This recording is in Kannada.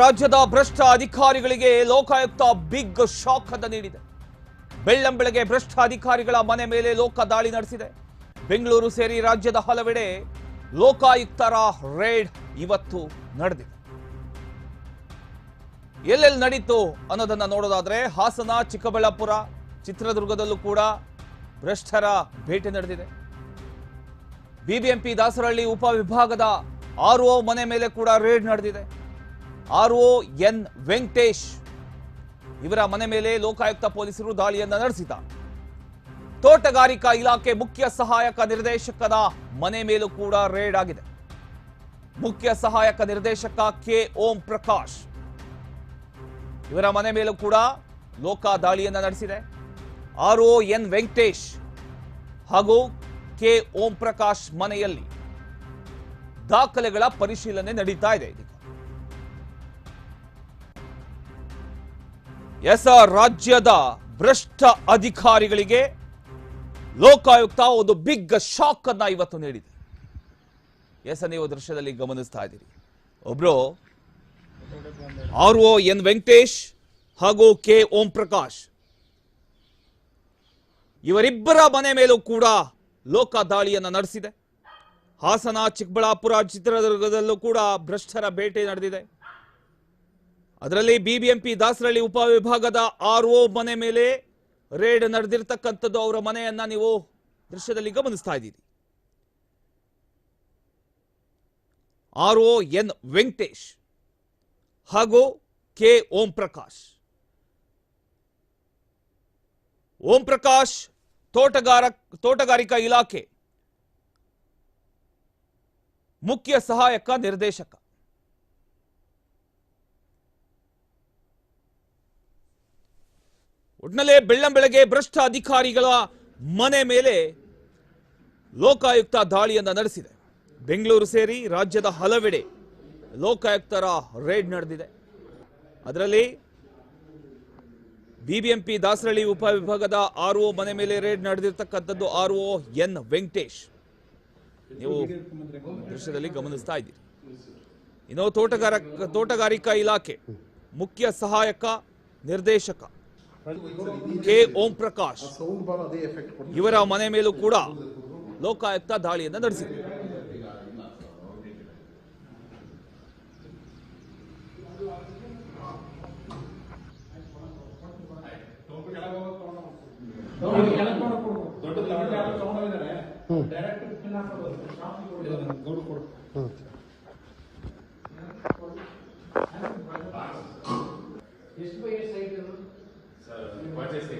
ರಾಜ್ಯದ ಭ್ರಷ್ಟ ಅಧಿಕಾರಿಗಳಿಗೆ ಲೋಕಾಯುಕ್ತ ಬಿಗ್ ಶಾಕ್ ನೀಡಿದೆ. ಬೆಳ್ಳಂಬೆಳಗ್ಗೆ ಭ್ರಷ್ಟ ಅಧಿಕಾರಿಗಳ ಮನೆ ಮೇಲೆ ಲೋಕ ದಾಳಿ ನಡೆಸಿದೆ. ಬೆಂಗಳೂರು ಸೇರಿ ರಾಜ್ಯದ ಹಲವೆಡೆ ಲೋಕಾಯುಕ್ತರ ರೇಡ್ ಇವತ್ತು ನಡೆದಿದೆ. ಎಲ್ಲೆಲ್ಲಿ ನಡೀತು ಅನ್ನೋದನ್ನ ನೋಡೋದಾದ್ರೆ ಹಾಸನ, ಚಿಕ್ಕಬಳ್ಳಾಪುರ, ಚಿತ್ರದುರ್ಗದಲ್ಲೂ ಕೂಡ ಭ್ರಷ್ಟರ ಭೇಟಿ ನಡೆದಿದೆ. ಬಿಬಿಎಂಪಿ ದಾಸರಹಳ್ಳಿ ಉಪವಿಭಾಗದ ಆರ್ ಒ ಮನೆ ಮೇಲೆ ಕೂಡ ರೇಡ್ ನಡೆದಿದೆ. R O N Venkatesh. ಇವರ ಮನೆ ಮೇಲೆ ಲೋಕಾಯುಕ್ತ ಪೊಲೀಸರು ದಾಳಿಯನ್ನು ನಡೆಸಿದ. ತೋಟಗಾರಿಕಾ ಇಲಾಖೆ ಮುಖ್ಯ ಸಹಾಯಕ ನಿರ್ದೇಶಕದ ಮನೆ ಮೇಲೂ ಕೂಡ ರೇಡ್ ಆಗಿದೆ. ಮುಖ್ಯ ಸಹಾಯಕ ನಿರ್ದೇಶಕ ಕೆ ಓಂ ಪ್ರಕಾಶ್. ಇವರ ಮನೆ ಮೇಲೂ ಕೂಡ ಲೋಕ ದಾಳಿಯನ್ನ ನಡೆಸಿದೆ. ಆರ್ ಒ ಎನ್ ವೆಂಕಟೇಶ್ ಹಾಗೂ ಕೆ ಓಂ ಪ್ರಕಾಶ್ ಮನೆಯಲ್ಲಿ ದಾಖಲೆಗಳ ಪರಿಶೀಲನೆ ನಡೀತಾ ಇದೆ. ಇದೀಗ ಎಸ್ ರಾಜ್ಯದ ಭ್ರಷ್ಟ ಅಧಿಕಾರಿಗಳಿಗೆ ಲೋಕಾಯುಕ್ತ ಒಂದು ಬಿಗ್ ಶಾಕ್ ಅನ್ನ ಇವತ್ತು ನೀಡಿದೆ. ಎಸ್, ನೀವು ದೃಶ್ಯದಲ್ಲಿ ಗಮನಿಸ್ತಾ ಇದ್ದೀರಿ. ಒಬ್ರು ಆರ್ ಒ ಎನ್ ವೆಂಕಟೇಶ್ ಹಾಗೂ ಕೆ ಓಂ ಪ್ರಕಾಶ್. ಇವರಿಬ್ಬರ ಮನೆ ಮೇಲೂ ಕೂಡ ಲೋಕ ದಾಳಿಯನ್ನು ನಡೆಸಿದೆ. ಹಾಸನ, ಚಿಕ್ಕಬಳ್ಳಾಪುರ ಚಿತ್ರದುರ್ಗದಲ್ಲೂ ಕೂಡ ಭ್ರಷ್ಟರ ಬೇಟೆ ನಡೆದಿದೆ. ಅದರಲ್ಲಿ ಬಿಬಿಎಂಪಿ ದಾಸರಳ್ಳಿ ಉಪವಿಭಾಗದ ಆರ್ ಒ ಮನೆ ಮೇಲೆ ರೇಡ್ ನಡೆದಿರ್ತಕ್ಕಂಥದ್ದು ಅವರ ಮನೆಯನ್ನ ನೀವು ದೃಶ್ಯದಲ್ಲಿ ಗಮನಿಸ್ತಾ ಇದ್ದೀರಿ. ಆರ್ ಒ ಎನ್ ವೆಂಕಟೇಶ್ ಹಾಗೂ ಕೆ ಓಂ ಪ್ರಕಾಶ್ ಓಂ ಪ್ರಕಾಶ್ ತೋಟಗಾರ, ತೋಟಗಾರಿಕಾ ಇಲಾಖೆ ಮುಖ್ಯ ಸಹಾಯಕ ನಿರ್ದೇಶಕ. ಒಟ್ನಲ್ಲಿ ಬೆಳ್ಳಂಬೆಳಗ್ಗೆ ಭ್ರಷ್ಟ ಅಧಿಕಾರಿಗಳ ಮನೆ ಮೇಲೆ ಲೋಕಾಯುಕ್ತ ದಾಳಿಯನ್ನ ನಡೆಸಿದೆ. ಬೆಂಗಳೂರು ಸೇರಿ ರಾಜ್ಯದ ಹಲವೆಡೆ ಲೋಕಾಯುಕ್ತರ ರೇಡ್ ನಡೆದಿದೆ. ಅದರಲ್ಲಿ ಬಿಬಿಎಂಪಿ ದಾಸರಳ್ಳಿ ಉಪವಿಭಾಗದ ಆರ್ ಒ ಮನೆ ಮೇಲೆ ರೇಡ್ ನಡೆದಿರ್ತಕ್ಕಂಥದ್ದು ಆರ್ ಒ ಎನ್ ವೆಂಕಟೇಶ್. ನೀವು ದೃಶ್ಯದಲ್ಲಿ ಗಮನಿಸ್ತಾ ಇದ್ದೀರಿ. ಇನ್ನು ತೋಟಗಾರ ತೋಟಗಾರಿಕಾ ಇಲಾಖೆ ಮುಖ್ಯ ಸಹಾಯಕ ನಿರ್ದೇಶಕ ಕೆ ಓಂ ಪ್ರಕಾಶ್ ಇವರ ಮನೆ ಮೇಲೂ ಕೂಡ ಲೋಕಾಯುಕ್ತ ದಾಳಿಯನ್ನು ನಡೆಸಿದೆ ಎಷ್ಟು చేసే